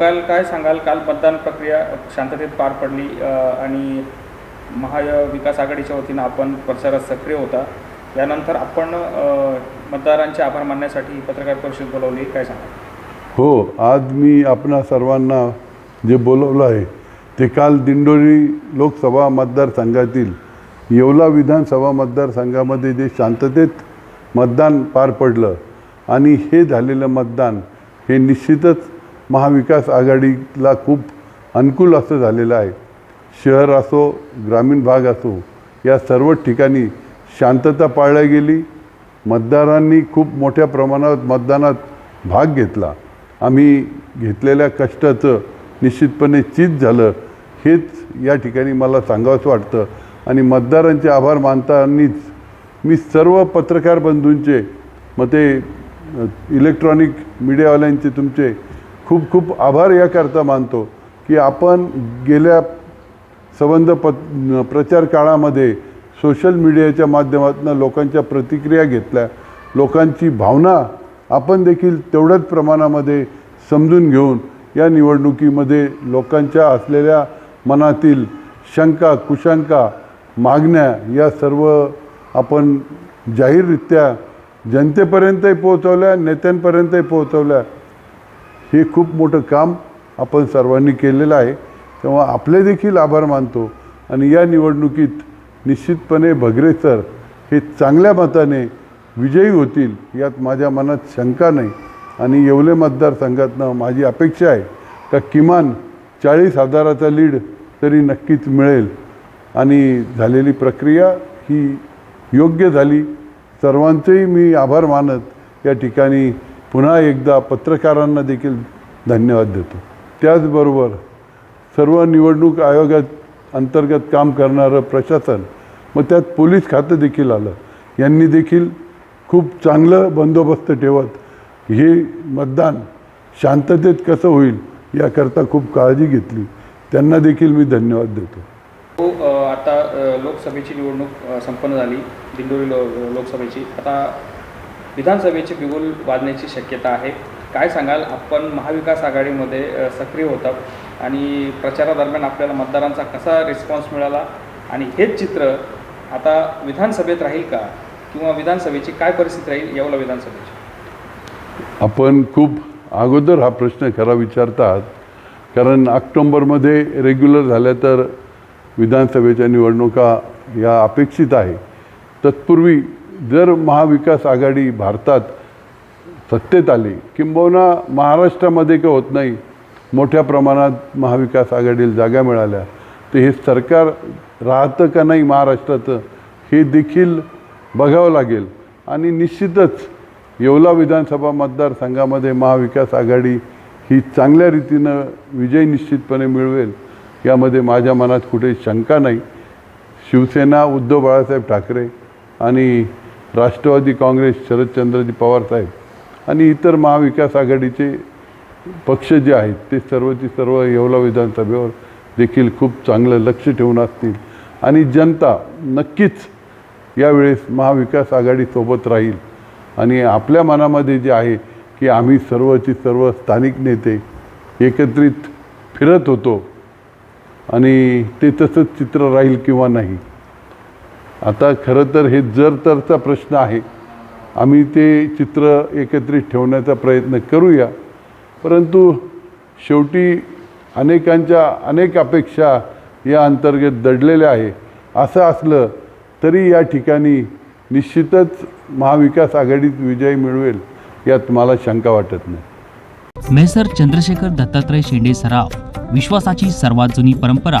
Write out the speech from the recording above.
काल काय सांगाल? काल मतदान प्रक्रिया शांततेत पार पडली आणि आणि महाविकास आघाडीच्या वतीनं आपण प्रचारात सक्रिय होता. यानंतर आपण मतदारांचे आभार मानण्यासाठी पत्रकार परिषद बोलावली. काय सांगा हो आज मी आपणा सर्वांना जे बोलवलं आहे ते काल दिंडोरी लोकसभा मतदारसंघातील येवला विधानसभा मतदारसंघामध्ये जे शांततेत मतदान पार पडलं आणि हे झालेलं मतदान हे निश्चितच महाविकास आघाडीला खूप अनुकूल असं झालेलं आहे. शहर असो ग्रामीण भाग असो या सर्व ठिकाणी शांतता पाळल्या गेली. मतदारांनी खूप मोठ्या प्रमाणात मतदानात भाग घेतला. आम्ही घेतलेल्या कष्टाचं निश्चितपणे चीज झालं हेच या ठिकाणी मला सांगावंसं वाटतं. आणि मतदारांचे आभार मानतानाच मी सर्व पत्रकार बंधूंचे मग ते इलेक्ट्रॉनिक मीडियावाल्यांचे तुमचे खूप खूप आभार याकरता मानतो की आपण गेल्या संबंध प प्रचार काळामध्ये सोशल मीडियाच्या माध्यमातून लोकांच्या प्रतिक्रिया घेतल्या. लोकांची भावना आपण देखील तेवढ्याच प्रमाणामध्ये समजून घेऊन या निवडणुकीमध्ये लोकांच्या असलेल्या मनातील शंका कुशंका मागण्या या सर्व आपण जाहीररित्या जनतेपर्यंतही पोहोचवल्या नेत्यांपर्यंतही पोहोचवल्या. हे खूप मोठं काम आपण सर्वांनी केलेलं आहे. तेव्हा आपले देखील आभार मानतो. आणि या निवडणुकीत निश्चितपणे भगरे सर हे चांगल्या मताने विजयी होतील यात माझ्या मनात शंका नाही. आणि येवले मतदारसंघातनं माझी अपेक्षा आहे का किमान चाळीस हजाराचा लीड तरी नक्कीच मिळेल. आणि झालेली प्रक्रिया ही योग्य झाली. सर्वांचेही मी आभार मानत या ठिकाणी पुन्हा एकदा पत्रकारांना देखील धन्यवाद देतो. त्याचबरोबर सर्व निवडणूक आयोगात अंतर्गत काम करणारं प्रशासन मग त्यात पोलीस खातं देखील आलं. यांनी देखील खूप चांगलं बंदोबस्त ठेवत हे मतदान शांततेत कसं होईल याकरता खूप काळजी घेतली. त्यांना देखील मी धन्यवाद देतो. हो आता लोकसभेची निवडणूक संपन्न झाली. दिंडोरी लो लोकसभेची. आता विधानसभेची बिगुल वाजण्याची शक्यता आहे. काय सांगाल? आपण महाविकास आघाडीमध्ये सक्रिय होतात आणि प्रचारादरम्यान आपल्याला मतदारांचा कसा रिस्पॉन्स मिळाला? आणि हेच चित्र आता विधानसभेत राहील का? किंवा विधानसभेची काय परिस्थिती राहील येवला विधानसभेची? आपण खूप अगोदर हा प्रश्न खरा विचारतात. कारण ऑक्टोंबरमध्ये रेग्युलर झाल्या तर विधानसभेच्या निवडणुका या अपेक्षित आहे. तत्पूर्वी जर महाविकास आघाडी भारतात सत्तेत आली किंबहुना महाराष्ट्रामध्ये का होत नाही मोठ्या प्रमाणात महाविकास आघाडीला जागा मिळाल्या तर हे सरकार राहतं का नाही महाराष्ट्राचं हे देखील बघावं लागेल. आणि निश्चितच येवला विधानसभा मतदारसंघामध्ये महाविकास आघाडी ही चांगल्या रीतीनं विजय निश्चितपणे मिळवेल यामध्ये माझ्या मनात कुठे शंका नाही. शिवसेना उद्धव बाळासाहेब ठाकरे आणि राष्ट्रवादी काँग्रेस शरदचंद्रजी पवार साहेब आणि इतर महाविकास आघाडीचे पक्ष जे आहेत ते सर्वची सर्व येवला विधानसभेवर देखील खूप चांगलं लक्ष ठेवून असतील. आणि जनता नक्कीच यावेळेस महाविकास आघाडीसोबत राहील. आणि आपल्या मनामध्ये जे आहे की आम्ही सर्वची सर्व स्थानिक नेते एकत्रित फिरत होतो आणि ते तसंच चित्र राहील किंवा नाही. आता खरं तर हे जर तरचा प्रश्न आहे. आम्ही ते चित्र एकत्रित ठेवण्याचा प्रयत्न करूया. परंतु शेवटी अनेकांच्या अनेक अपेक्षा या अंतर्गत दडलेल्या आहे. असं असलं तरी या ठिकाणी निश्चितच महाविकास आघाडीत विजय मिळवेल यात मला शंका वाटत नाही. मेसर चंद्रशेखर दत्तात्रय शेंडे सराव विश्वासाची सर्वात जुनी परंपरा.